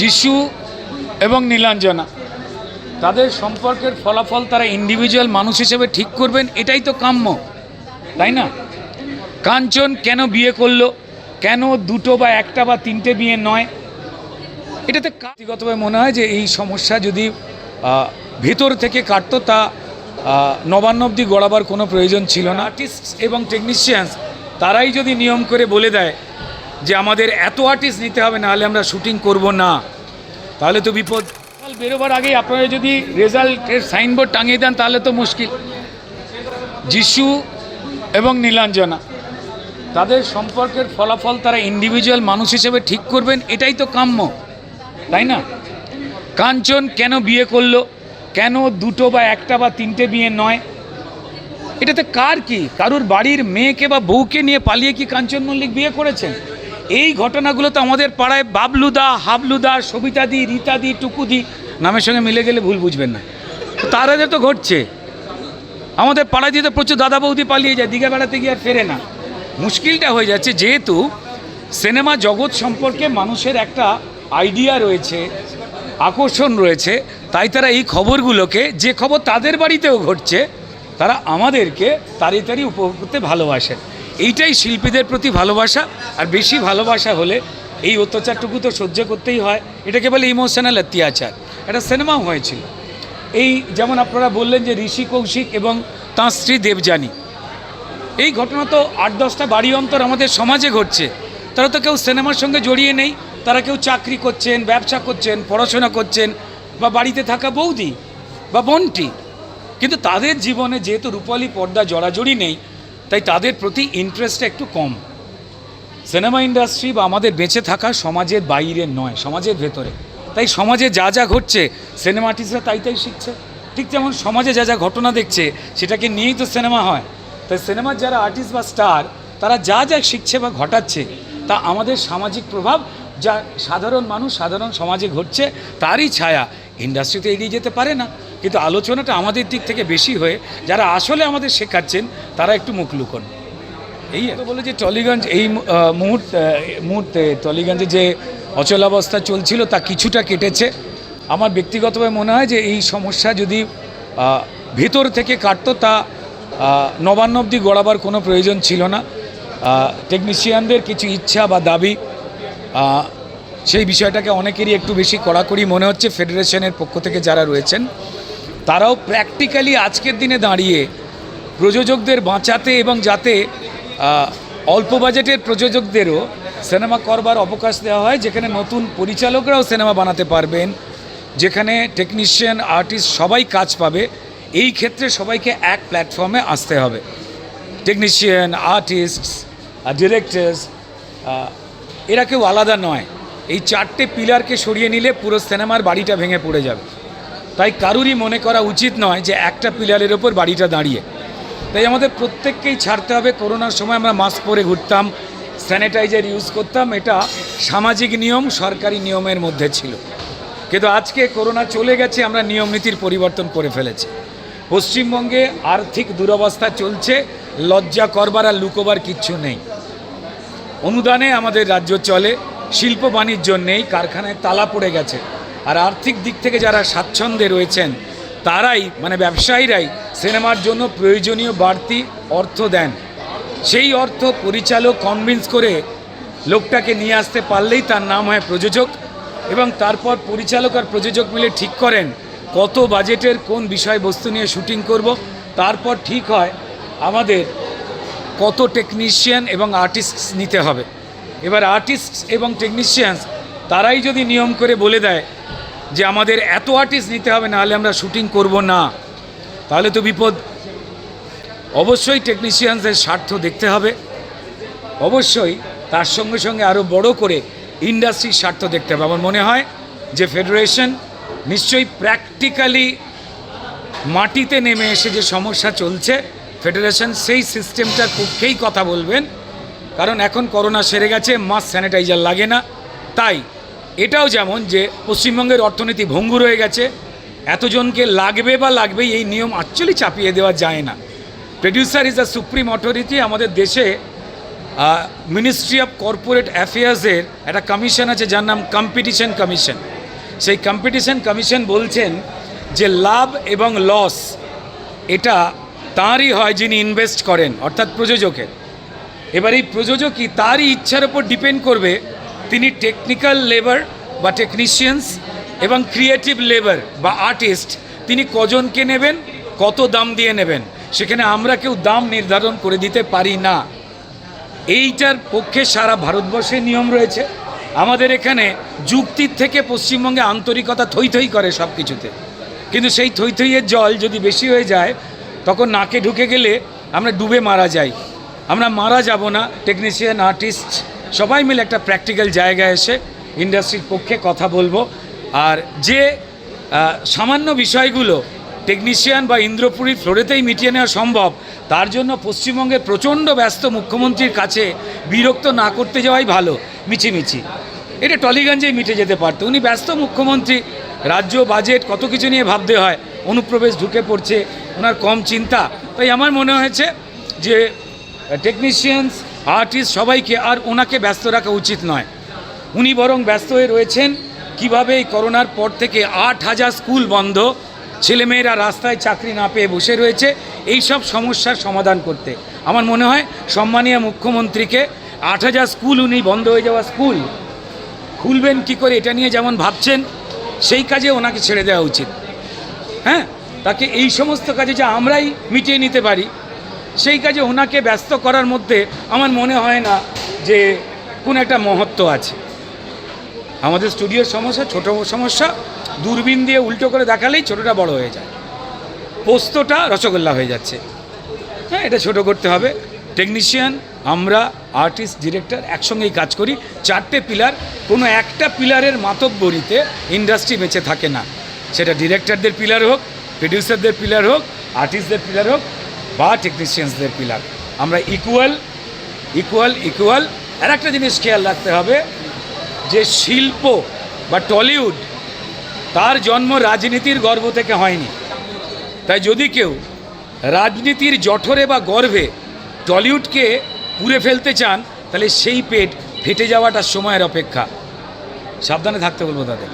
যিশু এবং নীলাঞ্জনা। তাদের সম্পর্কের ফলাফল তারা ইন্ডিভিজুয়াল মানুষ হিসেবে ঠিক করবেন, এটাই তো কাম্য, তাই না? কাঞ্চন কেন বিয়ে করল? কেন দুটো বা একটা বা তিনটে বিয়ে নয়? এটাতে ব্যক্তিগতভাবে মনে হয় যে এই সমস্যা যদি ভেতর থেকে কাটতো তা নবান্ন অব্দি গড়াবার কোনো প্রয়োজন ছিল না। আর্টিস্ট এবং টেকনিশিয়ানস তারাই যদি নিয়ম করে বলে দেয় যে আমাদের এত আর্টিস্ট নিতে হবে, নাহলে আমরা শুটিং করব না। তাহলে তো বিপদ। বেরোবার আগেই আপনারা যদি রেজাল্টের সাইনবোর্ড টাঙিয়ে দেন, তাহলে তো মুশকিল। যিশু এবং নীলাঞ্জনা, তাদের সম্পর্কের ফলাফল তারা ইন্ডিভিজুয়াল মানুষ হিসেবে ঠিক করবেন, এটাই তো কাম্য, তাই না? কাঞ্চন কেন বিয়ে করল? কেন দুটো বা একটা বা তিনটে বিয়ে নয়? এটাতে কার কি? কারুর বাড়ির মেয়েকে বা বউকে নিয়ে পালিয়ে কি কাঞ্চন মল্লিক বিয়ে করেছেন? এই ঘটনাগুলো তো আমাদের পাড়ায় বাবলুদা, হাবলুদা, সবিতাদি, রীতাদি, টুকুদি নামের সঙ্গে মিলে গেলে ভুল বুঝবেন না। তো তার আগে তো ঘটছে। আমাদের পাড়ায় দিয়ে তো প্রচুর দাদা বৌদি পালিয়ে যায়, দীঘা বেড়াতে গিয়ে আর ফেরে না। মুশকিলটা হয়ে যাচ্ছে যেহেতু সিনেমা জগৎ সম্পর্কে মানুষের একটা আইডিয়া রয়েছে, আকর্ষণ রয়েছে, তাই তারা এই খবরগুলোকে, যে খবর তাদের বাড়িতেও ঘটছে, তারা আমাদেরকে তাড়াতাড়ি উপভোগ করতে ভালোবাসে এইটাই শিল্পীদের প্রতি ভালোবাসা, আর বেশি ভালোবাসা হলে এই অত্যাচারটুকু তো সহ্য করতেই হয়। এটাকে বলে ইমোশনাল অত্যাচার। একটা সিনেমাও হয়েছিল। এই যেমন আপনারা বললেন যে ঋষি কৌশিক এবং তাঁর স্ত্রী দেবযানী। এই ঘটনা তো আট দশটা বাড়ি অন্তর আমাদের সমাজে ঘটছে। তারা তো কেউ সিনেমার সঙ্গে জড়িয়ে নেই। তারা কেউ চাকরি করছেন, ব্যবসা করছেন, পড়াশোনা করছেন, বা বাড়িতে থাকা বৌদি বা বোনটি। কিন্তু তাদের জীবনে যেহেতু রূপালী পর্দা জড়াজড়ি নেই তাই তাদের প্রতি ইন্টারেস্টটা একটু কম। সিনেমা ইন্ডাস্ট্রি বা আমাদের বেঁচে থাকা সমাজের বাইরে নয়, সমাজের ভেতরে। তাই সমাজে যা যা ঘটছে সিনেমা আর্টিস্টরা তাই তাই শিখছে। ঠিক যেমন সমাজে যা যা ঘটনা দেখছে, সেটাকে নিয়েই তো সিনেমা হয়। তাই সিনেমার যারা আর্টিস্ট বা স্টার তারা যা যা শিখছে বা ঘটাচ্ছে, তা আমাদের সামাজিক প্রভাব, যা সাধারণ মানুষ, সাধারণ সমাজে ঘটছে, তারই ছায়া। ইন্ডাস্ট্রিতে এগিয়ে যেতে পারে না। কিন্তু আলোচনাটা আমাদের দিক থেকে বেশি হয়ে, যারা আসলে আমাদের শেখাচ্ছেন, তারা একটু মুখ লুকোন। এই তো বলে যে টলিগঞ্জ, এই মুহূর্তে মুহূর্তে টলিগঞ্জে যে অচলাবস্থা চলছিল, তা কিছুটা কেটেছে। আমার ব্যক্তিগতভাবে মনে হয় যে এই সমস্যা যদি ভেতর থেকে কাটতো, তা নবান্ন অব্দি গড়াবার কোনো প্রয়োজন ছিল না। টেকনিশিয়ানদের কিছু ইচ্ছা বা দাবি সেই বিষয়টাকে অনেকেরই একটু বেশি কড়াকড়ি মনে হচ্ছে, ফেডারেশনের পক্ষ থেকে যারা রয়েছেন, তারাও প্র্যাকটিক্যালি আজকের দিনে দাঁড়িয়ে প্রযোজকদের বাঁচাতে এবং যাতে অল্প বাজেটের প্রযোজকদেরও সিনেমা করবার অবকাশ দেওয়া হয়, যেখানে নতুন পরিচালকরাও সিনেমা বানাতে পারবেন, যেখানে টেকনিশিয়ান আর্টিস্ট সবাই কাজ পাবে, এই ক্ষেত্রে সবাইকে এক প্ল্যাটফর্মে আসতে হবে। টেকনিশিয়ান আর্টিস্টস ডিরেক্টরস এরা কেউ আলাদা নয়। এই চারটে পিলারকে সরিয়ে নিলে পুরো সিনেমার বাড়িটা ভেঙে পড়ে যাবে। তাই কারুরই মনে করা উচিত নয় যে একটা পিলারের ওপর বাড়িটা দাঁড়িয়ে। তাই আমাদের প্রত্যেককেই ছাড়তে হবে। করোনার সময় আমরা মাস্ক পরে ঘুরতাম, স্যানিটাইজার ইউজ করতাম, এটা সামাজিক নিয়ম, সরকারি নিয়মের মধ্যে ছিল। কিন্তু আজকে করোনা চলে গেছে, আমরা নিয়ম নীতির পরিবর্তন করে ফেলেছি। পশ্চিমবঙ্গে আর্থিক দুরবস্থা চলছে, লজ্জা করবার আর লুকোবার কিচ্ছু নেই। অনুদানে আমাদের রাজ্য চলে শিল্প বাণিজ্য নেই, কারখানায় তালা পড়ে গেছে। আর আর্থিক দিক থেকে যারা স্বাচ্ছন্দ্যে রয়েছেন, তারাই মানে ব্যবসায়ীরাই সিনেমার জন্য প্রয়োজনীয় বাড়তি অর্থ দেন। সেই অর্থ পরিচালক কনভিন্স করে লোকটাকে নিয়ে আসতে পারলেই তার নাম হয় প্রযোজক এবং তারপর পরিচালক আর প্রযোজক মিলে ঠিক করেন কত বাজেটের কোন বিষয়বস্তু নিয়ে শুটিং করব। তারপর ঠিক হয় আমাদের কত টেকনিশিয়ান এবং আর্টিস্ট নিতে হবে। এবার আর্টিস্ট এবং টেকনিশিয়ানস তারাই যদি নিয়ম করে বলে দেয় যে আমাদের এত আর্টিস্ট নিতে হবে, নাহলে আমরা শুটিং করব না, তাহলে তো বিপদ। অবশ্যই টেকনিশিয়ানসদের স্বার্থ দেখতে হবে। অবশ্যই তার সঙ্গে সঙ্গে আরও বড় করে ইন্ডাস্ট্রির স্বার্থ দেখতে হবে। আমার মনে হয় যে ফেডারেশন নিশ্চয়ই প্র্যাকটিক্যালি মাটিতে নেমে এসে যে সমস্যা চলছে ফেডারেশন সেই সিস্টেমটার পক্ষেই কথা বলবেন। কারণ এখন করোনা সেরে গেছে মাস স্যানিটাইজার লাগে না। তাই এটাও যেমন যে পশ্চিমবঙ্গের অর্থনীতি ভঙ্গুর হয়ে গেছে, এতজনকে লাগবে বা লাগবে এই নিয়ম অ্যাকচুয়ালি চাপিয়ে দেওয়া যায় না। Producer is the supreme authority আমাদের দেশে মিনিস্ট্রি অফ কর্পোরেট অ্যাফেয়ার্সের একটা কমিশন আছে যার নাম কম্পিটিশন কমিশন সেই কম্পিটিশন কমিশন বলছেন যে লাভ এবং লস এটা তাঁরই হয় যিনি ইনভেস্ট করেন, অর্থাৎ প্রযোজকের। এবার এই প্রযোজকই তারই ইচ্ছার ওপর ডিপেন্ড করবে? তিনি টেকনিক্যাল লেবার বা টেকনিশিয়ানস এবং ক্রিয়েটিভ লেবার বা আর্টিস্ট তিনি কজনকে নেবেন? কত দাম দিয়ে নেবেন? সেখানে আমরা কেউ দাম নির্ধারণ করে দিতে পারি না। এইটার পক্ষে সারা ভারতবর্ষের নিয়ম রয়েছে। আমাদের এখানে যুক্তির থেকে পশ্চিমবঙ্গে আন্তরিকতা থই থই করে সব কিছুতে কিন্তু সেই থই থইয়ের জল যদি বেশি হয়ে যায়, তখন নাকে ঢুকে গেলে আমরা ডুবে মারা যাই। আমরা মারা যাব না টেকনিশিয়ান আর্টিস্ট সবাই মিলে একটা প্র্যাকটিক্যাল জায়গায় এসে ইন্ডাস্ট্রির পক্ষে কথা বলব। আর যে সামান্য বিষয়গুলো টেকনিশিয়ান বা ইন্দ্রপুরীর ফ্লোরেতেই মিটিয়ে নেওয়া সম্ভব, তার জন্য পশ্চিমবঙ্গের প্রচণ্ড ব্যস্ত মুখ্যমন্ত্রীর কাছে বিরক্ত না করতে যাওয়াই ভালো, মিছিমিছি। এটা টলিগঞ্জেই মিটে যেতে পারতো। উনি ব্যস্ত মুখ্যমন্ত্রী, রাজ্য বাজেট কত কিছু নিয়ে ভাবতে হয়, অনুপ্রবেশ ঢুকে পড়ছে, ওনার কম চিন্তা। তাই আমার মনে হয়েছে যে টেকনিশিয়ানস আর্টিস্ট সবাইকে আর ওনাকে ব্যস্ত রাখা উচিত নয়। উনি বরং ব্যস্ত হয়ে রয়েছেন কীভাবে এই করোনার পর থেকে আট হাজার স্কুল বন্ধ, ছেলেমেয়েরা রাস্তায় চাকরি না পেয়ে বসে রয়েছে, এই সব সমস্যার সমাধান করতে। আমার মনে হয় সম্মানীয় মুখ্যমন্ত্রীকে আট হাজার স্কুল উনি বন্ধ হয়ে যাওয়া স্কুল, খুলবেন কি করে এটা নিয়ে যেমন ভাবছেন, সেই কাজে ওনাকে ছেড়ে দেওয়া উচিত। হ্যাঁ? তাকে এই সমস্ত কাজে যে আমরাই মিটিয়ে নিতে পারি সেই কাজে ওনাকে ব্যস্ত করার মধ্যে আমার মনে হয় না যে কোনো একটা মহত্ব আছে। আমাদের স্টুডিওর সমস্যা, ছোট সমস্যা, দূরবীন দিয়ে উল্টো করে দেখালেই ছোটটা বড় হয়ে যায়। পোস্তটা রসগোল্লা হয়ে যাচ্ছে। হ্যাঁ এটা ছোট করতে হবে। টেকনিশিয়ান আমরা আর্টিস্ট ডিরেক্টর একসঙ্গেই কাজ করি। চারটে পিলার কোনো একটা পিলারের মাতব্বরিতে ইন্ডাস্ট্রি বেঁচে থাকে না। সেটা ডিরেক্টরদের পিলার হোক প্রডিউসারদের পিলার হোক আর্টিস্টদের পিলার হোক বা টেকনিশিয়ানসদের পিলার আমরা ইকুয়াল ইকুয়াল ইকুয়াল আর একটা জিনিস খেয়াল রাখতে হবে, যে শিল্প বা টলিউড, তার জন্ম রাজনীতির গর্ভ থেকে হয়নি। তাই যদি কেউ রাজনীতির জঠরে বা গর্ভে টলিউডকে পুড়ে ফেলতে চান, তাহলে সেই পেট ফেটে যাওয়াটা সময়ের অপেক্ষা। সাবধানে থাকতে বলব তাদের।